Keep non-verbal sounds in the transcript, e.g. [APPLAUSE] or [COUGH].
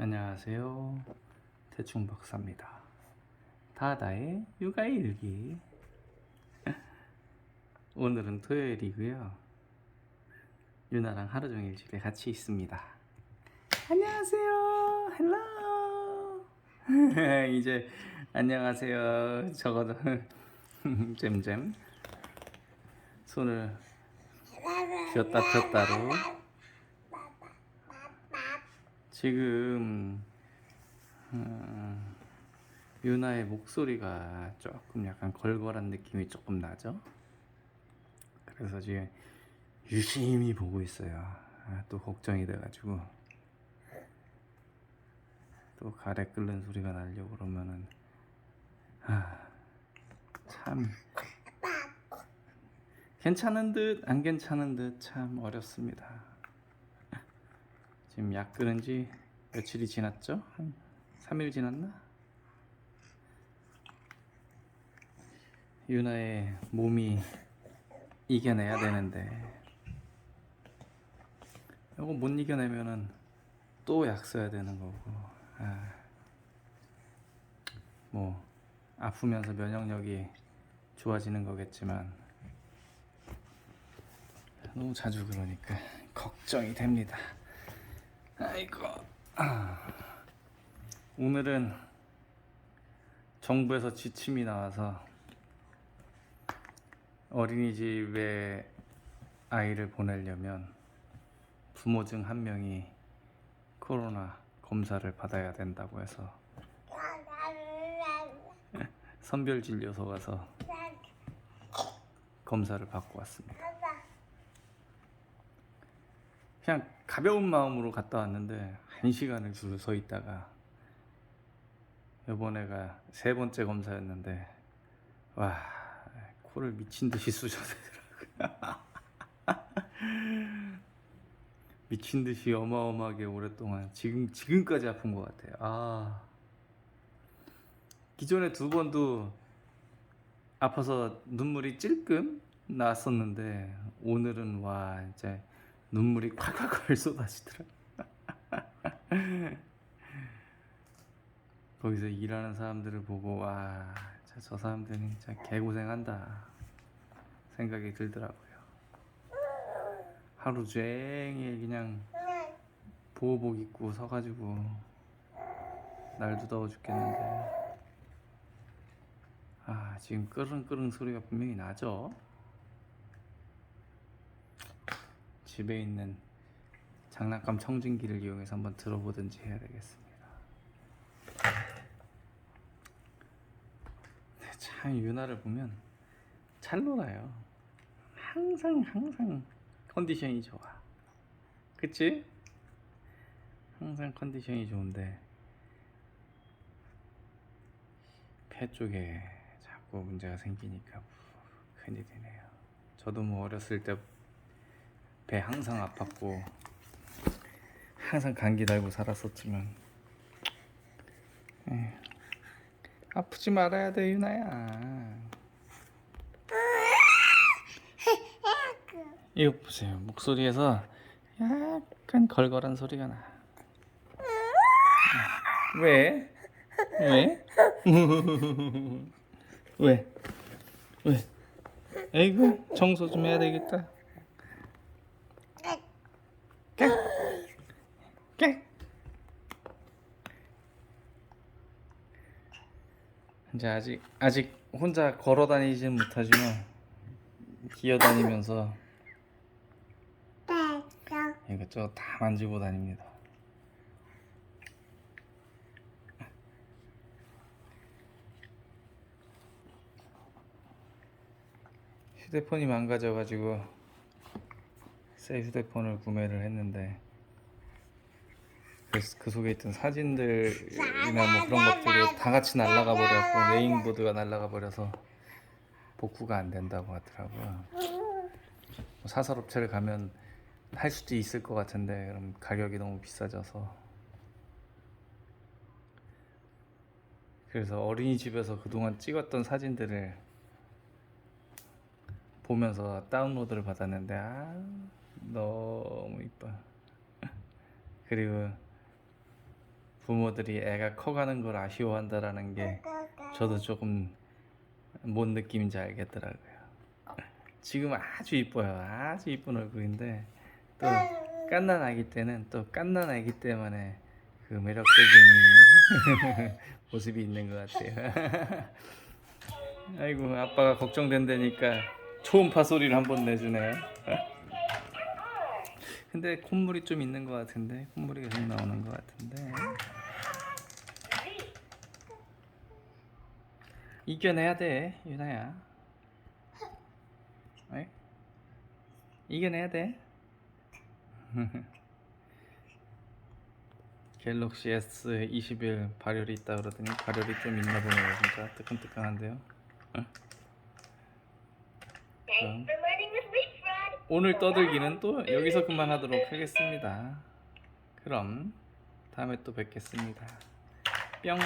안녕하세요. 대충 박사입니다. 다다의 육아 일기. [LAUGHS] 오늘은 토요일이고요. 유나랑 하루 종일 집에 같이 있습니다. 안녕하세요. 헬로. [LAUGHS] 이제 안녕하세요. 적어도 [LAUGHS] 잼잼 손을 쥐었다 폈다로 지금 음, 유나의 목소리가 조금 약간 걸걸한 느낌이 조금 나죠? 그래서 지금 유심히 보고 있어요. 아, 또 걱정이 돼가지고 또 가래 끓는 소리가 나려고 그러면은 아, 참 괜찮은 듯 안 괜찮은 듯 참 어렵습니다. 지금 약 끓은 지 며칠이 지났죠? 한 3일 지났나? 유나의 몸이 이겨내야 되는데 이거 못 이겨내면은 또 약 써야 되는 거고 아, 뭐 아프면서 면역력이 좋아지는 거겠지만 너무 자주 그러니까 걱정이 됩니다. 아이고. 아. 오늘은 정부에서 지침이 나와서 어린이집에 아이를 보내려면 부모 중 한 명이 코로나 검사를 받아야 된다고 해서 [LAUGHS] 선별 진료소 가서 검사를 받고 왔습니다. 그냥 가벼운 마음으로 갔다 왔는데 한 시간을 줄을 서 있다가 이번에가 세 번째 검사였는데 와 코를 미친 듯이 쑤셔대더라고요. [LAUGHS] 미친 듯이 어마어마하게 오랫동안 지금 지금까지 아픈 것 같아요. 아 기존에 두 번도 아파서 눈물이 찔끔 나왔었는데 오늘은 와 이제 눈물이 콸콸콸 쏟아지더라. [LAUGHS] 거기서 일하는 사람들을 보고 와, 저 사람들은 진짜 개고생한다 생각이 들더라고요. 하루 종일 그냥 보호복 입고 서가지고 날도 더워 죽겠는데 아 지금 끄릉끄릉 소리가 분명히 나죠? 집에 있는 장난감 청진기를 이용해서 한번 들어보든지 해야 되겠습니다. 참 유나를 보면 잘 놀아요. 항상 항상 컨디션이 좋아. 그치? 항상 컨디션이 좋은데 폐 쪽에 자꾸 문제가 생기니까 큰일이네요. 저도 뭐 어렸을 때 배 항상 아팠고 항상 감기 달고 살았었지만 에휴, 아프지 말아야 돼 유나야 이거 보세요 목소리에서 약간 걸걸한 소리가 나 왜? 왜? [LAUGHS] 왜? 왜? 에이구 청소 좀 해야 되겠다 깨. 이제 아직 아직 혼자 걸어 다니지는 못하지만 기어 다니면서 이것저것 다 만지고 다닙니다. 휴대폰이 망가져가지고 새 휴대폰을 구매를 했는데 그, 그 속에 있던 사진들이나 뭐 그런 것들이 다 같이 날아가 버렸고 메인보드가 날아가 버려서 복구가 안 된다고 하더라고요. 뭐 사설업체를 가면 할 수도 있을 것 같은데 그럼 가격이 너무 비싸져서 그래서 어린이집에서 그동안 찍었던 사진들을 보면서 다운로드를 받았는데 아 너무 이뻐 그리고 부모들이 애가 커가는 걸 아쉬워한다라는 게 저도 조금 뭔 느낌인지 알겠더라고요. 지금 아주 이뻐요. 아주 이쁜 얼굴인데 또 깐난 아기 때는 또 깐난 아기 때만의 그 매력적인 [LAUGHS] 모습이 있는 것 같아요. [LAUGHS] 아이고 아빠가 걱정된다니까 초음파 소리를 한번 내주네. [LAUGHS] 근데 콧물이 좀 있는 것 같은데 콧물이 계속 나오는 것 같은데 이겨내야 돼 유나야. 어이? 이겨내야 돼. [LAUGHS] 갤럭시 S21 발열이 있다 그러더니 발열이 좀 있나 보네요 진짜 뜨끈뜨끈한데요 응? 그럼 오늘 떠들기는 또 여기서 그만하도록 하겠습니다. 그럼 다음에 또 뵙겠습니다. 뿅